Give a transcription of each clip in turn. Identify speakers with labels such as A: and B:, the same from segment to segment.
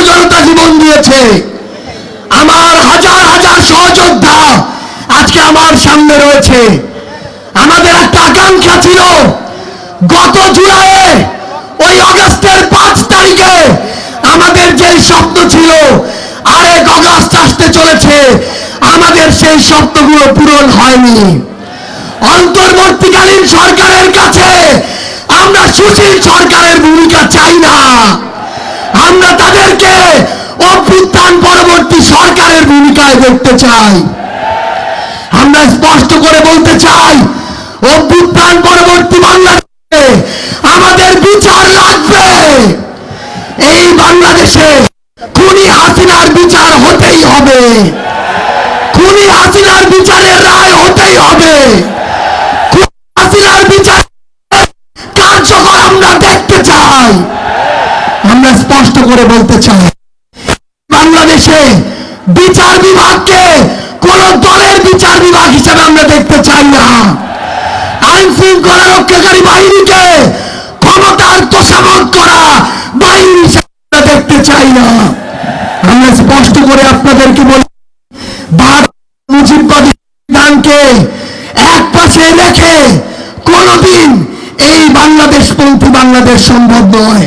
A: জনতা জীবন দিয়েছে। আমার হাজার হাজার সহযোদ্ধা আজকে আমার সামনে রয়েছে। আমাদের একটা আকাঙ্ক্ষা ছিল, গত জুলাইয়ে, ওই অগস্টের পাঁচ তারিখে আমাদের যে স্বপ্ন ছিল, আরেক অগস্ট আসতে চলেছে। আমাদের সেই স্বপ্নগুলো পূরণ হয়নি। অন্তর্বর্তীকালীন সরকারের কাছে আমরা সুশীল সরকারের ভূমিকা চাই না। আমরা তাদেরকে অভ্যুত্থান পরবর্তী সরকারের ভূমিকায় দেখতে চাই। আমরা স্পষ্ট করে বলতে চাই, অভ্যুত্থান পরবর্তী বাংলাদেশে আমাদের বিচার লাগবে। এই বাংলাদেশে খুনি হাসিনার বিচার হতেই হবে। খুনি হাসিনার বিচারের রায় হতেই হবে। করে বলতে চাই, বাংলাদেশে বিচার বিভাগকে কোন দলের বিচার বিভাগ হিসেবে আমরা দেখতে চাই না। আইন শৃঙ্খলা রক্ষাকারী বাহিনীকে ক্ষমতার তোষামত করা বাহিনী হিসেবে আমরা দেখতে চাই না। আমরা স্পষ্ট করে আপনাদেরকে বলি মুজিববাদী এক পাশে রেখে কোনদিন এই বাংলাদেশপন্থী বাংলাদেশ সম্ভব নয়।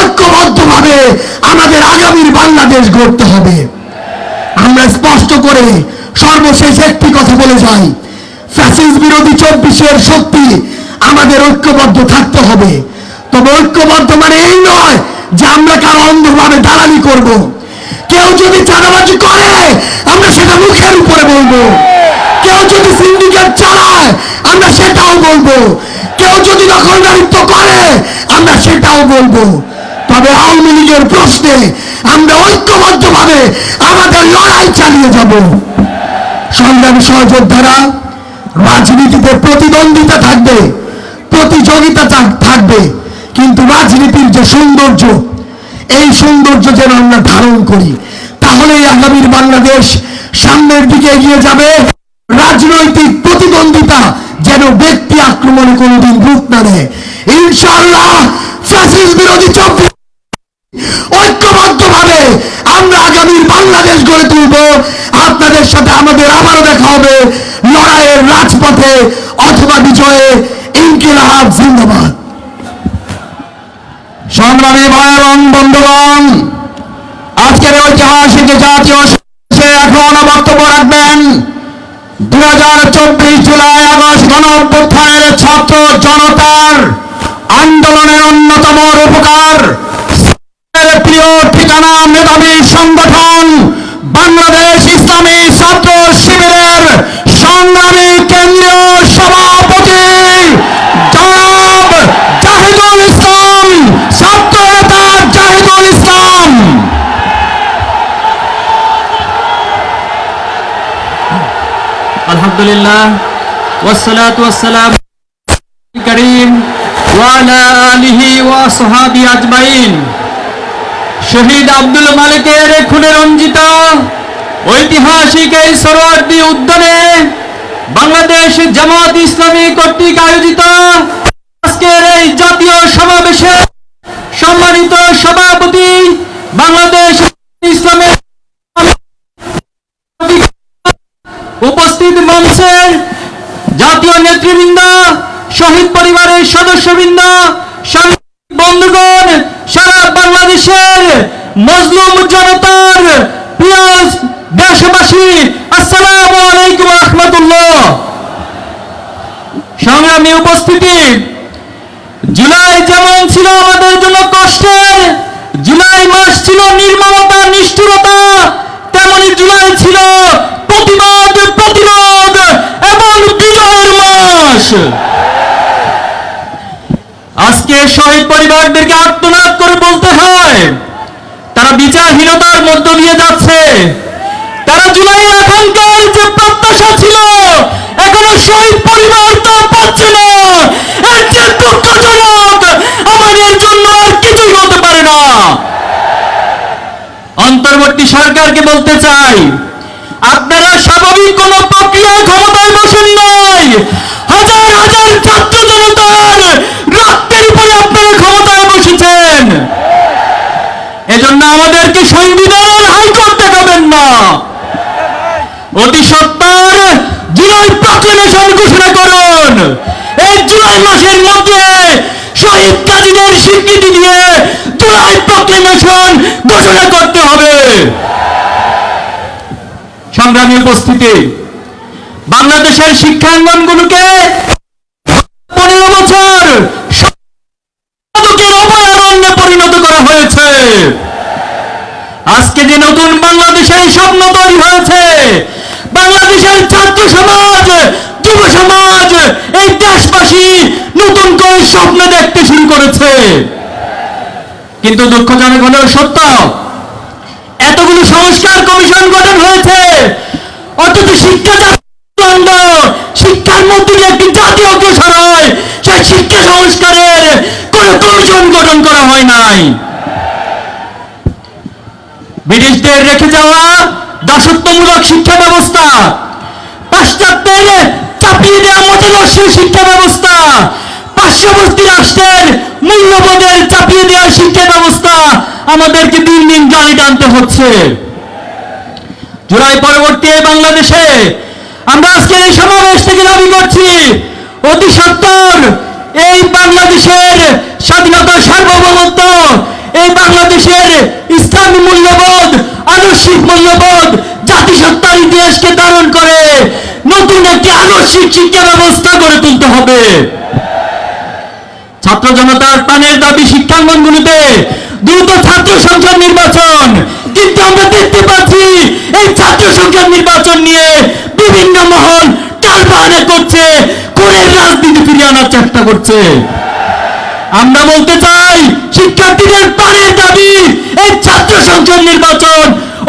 A: ঐক্যবদ্ধভাবে আমাদের আগামীর বাংলাদেশ গড়তে হবে। আমরা স্পষ্ট করে সর্বশেষ একটি কথা বলে যাই। ফ্যাসিস বিরোধী চব্বিশের শক্তি আমাদের ঐক্যবদ্ধ থাকতে হবে। তবে ঐক্যবদ্ধ মানে এই নয় যে আমরা কারও অন্ধভাবে দালালি করব। কেউ যদি চাঁদাবাজি করে, আমরা সেটা মুখের উপরে বলব। কেউ যদি সিন্ডিকেট চালায়, আমরা সেটাও বলব। কেউ যদি দখলদারিত্ব করে, আমরা সেটাও বলব। তবে আওয়ামী লীগের প্রশ্নে। আমরা ঐক্যবদ্ধভাবে আমাদের লড়াই চালিয়ে যাব। সংগ্রামী সহযোদ্ধারা, রাজনীতিতে প্রতিদ্বন্দ্বিতা থাকবে, প্রতিযোগিতা থাকবে, কিন্তু রাজনীতির যে সৌন্দর্য, এই সৌন্দর্য যেন আমরা ধারণ করি। তাহলেই আগামীর বাংলাদেশ সামনের দিকে এগিয়ে যাবে। রাজনৈতিক প্রতিদ্বন্দ্বিতা যেন ব্যক্তি আক্রমণে কোনোদিন রূপ না নেয়। ইনশাআল্লাহ ফ্যাসিস বিরোধী চব্বিশ ঐক্যবদ্ধভাবে আমরা আগামীর বাংলাদেশ গড়ে তুলব। আপনাদের সাথে আমাদের আবারও দেখা হবে লড়াইয়ের রাজপথে অথবা বিজয়ে ইনকিলাব, জিন্দাবাদ।
B: সংগ্রামী ভাই এবং বন্ধুগণ, আজকের ঐতিহাসিক জাতীয় এখন বক্তব্য রাখবেন। দুই হাজার চব্বিশ জুলাই আগস্ট গণ ছাত্র জনতার আন্দোলনের অন্যতম রূপকার প্রিয় ঠিকানা মেধাবী সংগঠন বাংলাদেশ ইসলামী ছাত্র শিবিরের সংগ্রামী কেন্দ্রীয় সভাপতি জনাব জাহিদুল ইসলাম, ছাত্র নেতা জাহিদুল ইসলাম।
C: আলহামদুলিল্লাহ ওয়াসসালাম করিম ওয়ালা আলিহি ওয়া সাহাবি আজমাইন। শহীদ আব্দুল মালিকের খুনে রঞ্জিত ঐতিহাসিক এই সরোয়ার্দী উদ্যানে বাংলাদেশ জামাত ইসলামী কর্তৃক আয়োজিত আজকের এই জাতীয় সমাবেশে সম্মানিত সভাপতি বাংলাদেশ ইসলামের উপস্থিত মঞ্চের জাতীয় নেতৃবৃন্দ, শহীদ পরিবারের সদস্যবৃন্দ বন্ধুগণ, সারা বাংলাদেশের মজলুম জনতার প্রিয় দেশবাসী, আসসালামু আলাইকুম রহমতুল্লাহ। সংগ্রামী উপস্থিতি, জুলাই যেমন ছিল আমাদের জন্য কষ্টের, জুলাই মাস ছিল নির্মমতা, নিষ্ঠুরতা, তেমনি জুলাই ছিল প্রতিবাদ, প্রতিরোধ এবং বিজয়ের মাস। আজকে শহীদ পরিবারদেরকে আত্মনাদ করে বলতে হয়, তারা বিচারহীনতার মধ্য দিয়ে যাচ্ছে। তারা জুলাই আকাঙ্ক্ষার যে প্রত্যাশা ছিল, এখনও শহীদ পরিবার তা পাচ্ছে না। এর যে দুঃখজনক আমাদের জন্য আর কিছুই হতে পারে না। অন্তর্বর্তী সরকারকে বলতে চাই, আপনারা স্বাভাবিক কোন প্রক্রিয়ায় ক্ষমতায় বসেন নাই। হাজার হাজার ছাত্র জনতার রক্তের উপরে আপনারা ক্ষমতায় বসেছেন এজন্য আমাদেরকে সংবিধানের হাইকোর্ট দেখাবেন না। অতি সত্তর জুলাই প্রক্লেমেশন ঘোষণা করুন। এই জুলাই মাসের মধ্যে শহীদ কাজীদের স্বীকৃতি দিয়ে জুলাই প্রক্লেমেশন ঘোষণা করতে হবে। সংগ্রামী উপস্থিতি, বাংলাদেশের শিক্ষাঙ্গনগুলোকে পনেরো বছর সাধকের অভয়ারণ্যে পরিণত করা হয়েছে আজকে যে নতুন বাংলাদেশের স্বপ্ন তৈরি হয়েছে বাংলাদেশের ছাত্র সমাজ যুব সমাজ এই দেশবাসী নতুন করে স্বপ্ন দেখতে শুরু করেছে। কিন্তু দুঃখজনক হলেও সত্য, এতগুলো সংস্কার কমিশন গঠন হয়েছে। অথচ শিক্ষা শিক্ষার মধ্যে যে একটি জাতি অগ্রসর হয় সেই শিক্ষা সংস্কারের কমিশন গঠন করা হয় নাই। ব্রিটিশদের রেখে যাওয়া দাসত্বমূলক শিক্ষা ব্যবস্থা, পাশ্চাত্যের চাপিয়ে দেওয়া মতাদর্শ শিক্ষা ব্যবস্থা। পার্শ্ববর্তী রাষ্ট্রের মূল্যবোধের চাপিয়ে দেওয়া শিক্ষা ব্যবস্থা আমাদেরকে দিন দিন গাড়ি টানতে হচ্ছে। জুলাই পরবর্তী বাংলাদেশে আমরা আজকে এই সমাবেশ থেকে দাবি করছি, অতি সত্তর এই বাংলাদেশের স্বাধীনতা সার্বভৌমত্ব, এই বাংলাদেশের ইসলামী মূল্যবোধ, আদর্শিক মূল্যবোধ, জাতিসত্তার ইতিহাসকে ধারণ করে নতুন একটি আদর্শিক শিক্ষা ব্যবস্থা গড়ে তুলতে হবে। ছাত্র জনতার প্রাণের দাবি শিক্ষাঙ্গনগুলিতে দ্রুত ছাত্র সংসদ নির্বাচন। কিন্তু আমরা দেখতে পাচ্ছি এই ছাত্র সংসদ নির্বাচন নিয়ে বিভিন্ন মহল টালবাহানা করছে কোরের রাজনীতি ফিরিয়ে আনার চেষ্টা করছে। আমরা বলতে চাই, শিক্ষার্থীদের প্রাণের দাবি, এই ছাত্র সংসদ নির্বাচন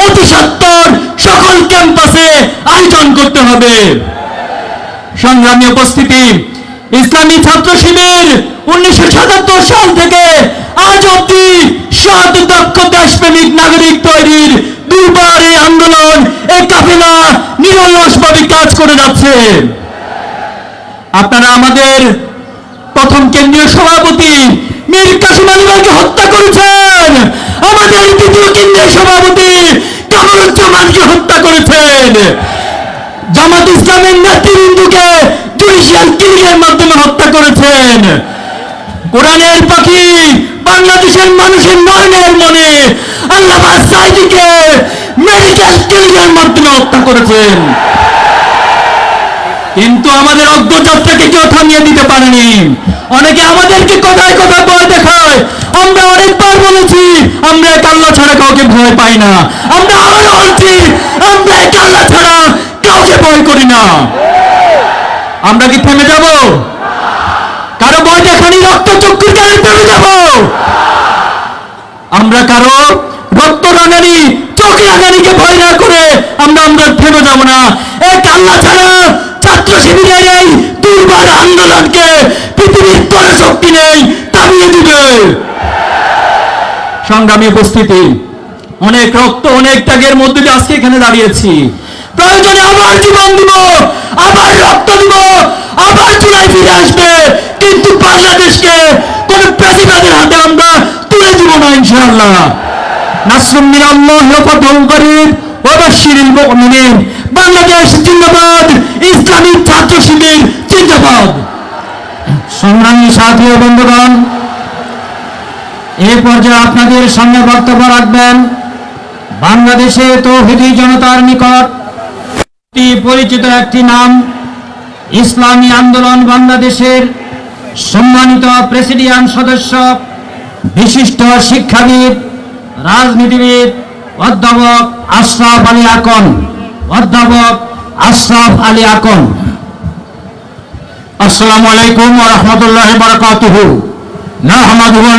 C: অতি সত্তর সকল ক্যাম্পাসে আয়োজন করতে হবে সংগ্রামী উপস্থিতি, ইসলামী ছাত্র শিবির উনিশশো সাতাত্তর সাল থেকে আজ অব্দি সৎ দক্ষ দেশপ্রেমিক নাগরিক তৈরির দুবার এই আন্দোলন, এই কাফেলা নিরলসভাবে কাজ করে যাচ্ছে। আপনারা আমাদের প্রথম কেন্দ্রীয় সভাপতি মীর কাসিম আলীকে হত্যা করেছেন। আমাদের দ্বিতীয় কেন্দ্রীয় সভাপতি কামরুজ্জামানকে হত্যা করেছেন। ইসলামের নেতৃবৃন্দকে জুডিশিয়াল কিলিংয়ের মাধ্যমে হত্যা করেছেন? কোরআনের পাখি বাংলাদেশের মানুষের নয়নের মনে আল্লাহ মেডিকেল মাধ্যমে হত্যা করেছেন। কিন্তু আমাদের অগ্রযাত্রাকে কেউ থামিয়ে দিতে পারেনি। অনেকে আমাদেরকে কথায় কথা বলে দেখায়, আমরা অনেকবার বলেছি, আমরা এক আল্লাহ ছাড়া কাউকে ভয় পাই না। আমরা আরও বলছি, আমরা ছাড়া ভয় করি না। আমরা কি থেমে যাব? কারও ভয় দেখানি, রক্ত চক্ষুর কারণে থেমে যাব। আমরা কারও রক্ত রাঙানি চোখ রাঙানিকে ভয় না করে আমরা আমরা থেমে যাব না। ছাড়া ছাত্র শিবিরের এই দুর্বার আন্দোলনকে পৃথিবীর কোনো শক্তি নেই, থামিয়ে দিবে। সংগ্রামী উপস্থিতি, অনেক রক্ত, অনেক ত্যাগের মধ্যে আজকে এখানে দাঁড়িয়েছি। প্রয়োজনে আবার জীবন দিব, আবার রক্ত দিব, আবার চুলাই ফিরে আসবে। কিন্তু বাংলাদেশকে কোন প্রেসিডেন্টের হাতে আমরা তুলে দিব না, ইনশাআল্লাহ। নাসরুম মিনাল্লাহ বাশশিরিল মুমিনিন, বাংলাদেশ জিন্দাবাদ, ইসলামী ছাত্র শিবির জিন্দাবাদ।
B: সাথী ও বন্ধুগণ পর্যায়ে আপনাদের সামনে বক্তব্য রাখবেন বাংলাদেশে তৌহিদি জনতার নিকট পরিচিত একটি নাম, ইসলামী আন্দোলন বাংলাদেশের সম্মানিত প্রেসিডিয়াম সদস্য, বিশিষ্ট শিক্ষাবিদ, রাজনীতিবিদ, অধ্যাপক আশরাফ আলী আকন, অধ্যাপক আশরাফ আলী আকন। আসসালামু আলাইকুম ওয়া রাহমাতুল্লাহি ওয়া বারাকাতুহু। নাহমাদুহু ওয়া